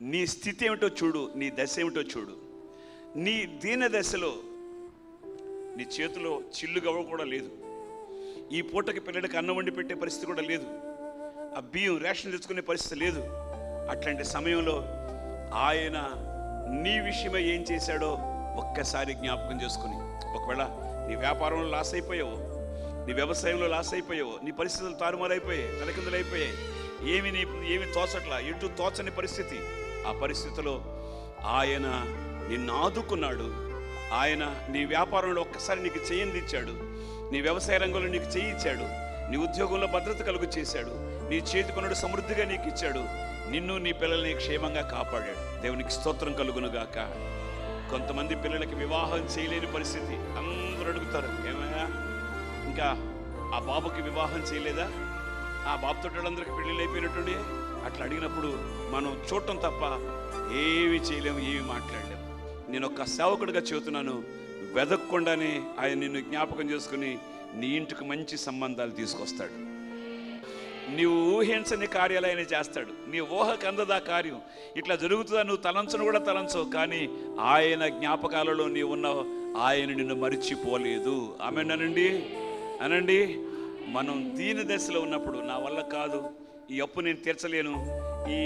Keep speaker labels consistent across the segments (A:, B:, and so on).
A: నీ స్థితి ఏమిటో చూడు నీ దశ ఏమిటో చూడు. నీ దీన దశలో నీ చేతిలో చిల్లు గవ్వ కూడా లేదు. ఈ పూటకి పిల్లడికి అన్నం వండి పెట్టే పరిస్థితి కూడా లేదు. ఆ బియ్యం రేషన్ తెచ్చుకునే పరిస్థితి లేదు. అట్లాంటి సమయంలో ఆయన నీ విషయమై ఏం చేశాడో ఒక్కసారి జ్ఞాపకం చేసుకుని ఒకవేళ నీ వ్యాపారంలో లాస్ అయిపోయావు నీ వ్యవసాయంలో లాస్ అయిపోయావు నీ పరిస్థితులు తారుమారైపోయాయి తలకిందులు అయిపోయాయి ఏమి నీ ఏమి తోచట్లా? ఎటు తోచని పరిస్థితి. ఆ పరిస్థితిలో ఆయన నిన్ను ఆదుకున్నాడు. ఆయన నీ వ్యాపారంలో ఒక్కసారి నీకు చేయందిచ్చాడు నీ వ్యవసాయ రంగంలో నీకు చేయించాడు నీ ఉద్యోగంలో భద్రత కలుగు చేశాడు. నీ చేతి పనుడు సమృద్ధిగా నీకు ఇచ్చాడు. నిన్ను నీ పిల్లల్ని క్షేమంగా కాపాడాడు. దేవునికి స్తోత్రం కలుగునుగాక. కొంతమంది పిల్లలకి వివాహం చేయలేని పరిస్థితి. అందరూ అడుగుతారు ఏమయ్యా ఇంకా ఆ బాబుకి వివాహం చేయలేదా? ఆ బాబుతో వాళ్ళందరికీ పెళ్ళిళ్ళు అయిపోయినట్టుండే? అట్లా అడిగినప్పుడు మనం చూడటం తప్ప ఏమి చేయలేము ఏమి మాట్లాడలేము. నేను ఒక సేవకుడిగా చెబుతున్నాను. వెదక్కుండానే ఆయన నిన్ను జ్ఞాపకం చేసుకుని నీ ఇంటికి మంచి సంబంధాలు తీసుకొస్తాడు. నీవు ఊహించని కార్యాలు ఆయన చేస్తాడు. నీ ఊహకు అందదా కార్యం? ఇట్లా జరుగుతుందా? నువ్వు తలంచను కూడా తలంచవు. కానీ ఆయన జ్ఞాపకాలలో నీవు ఉన్నావు. ఆయన నిన్ను మరిచిపోలేదు. ఆమె అనండి. అనండి. మనం దీని దశలో ఉన్నప్పుడు నా వల్ల కాదు ఈ అప్పు నేను తీర్చలేను ఈ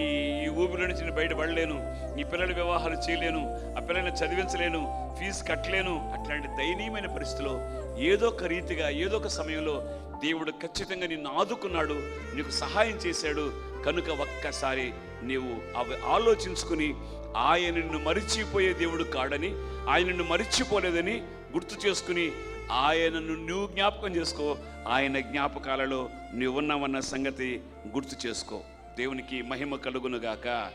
A: ఈ ఊబిలో నుంచి నేను బయటపడలేను ఈ పిల్లల వివాహాలు చేయలేను ఆ పిల్లల్ని చదివించలేను ఫీజు కట్టలేను అట్లాంటి దయనీయమైన పరిస్థితిలో ఏదో ఒక రీతిగా ఏదో ఒక సమయంలో దేవుడు ఖచ్చితంగా నిన్ను ఆదుకున్నాడు నీకు సహాయం చేశాడు కనుక ఒక్కసారి నీవు అవి ఆలోచించుకుని ఆయన నిన్ను మరిచిపోయే దేవుడు కాడని ఆయన నిన్ను మరిచిపోలేదని గుర్తు చేసుకుని ఆయనను నువ్వు జ్ఞాపకం చేసుకో. ఆయన జ్ఞాపకాలలో నువ్వు ఉన్నావన్న సంగతి గుర్తు చేసుకో. దేవునికి మహిమ కలుగునుగాక.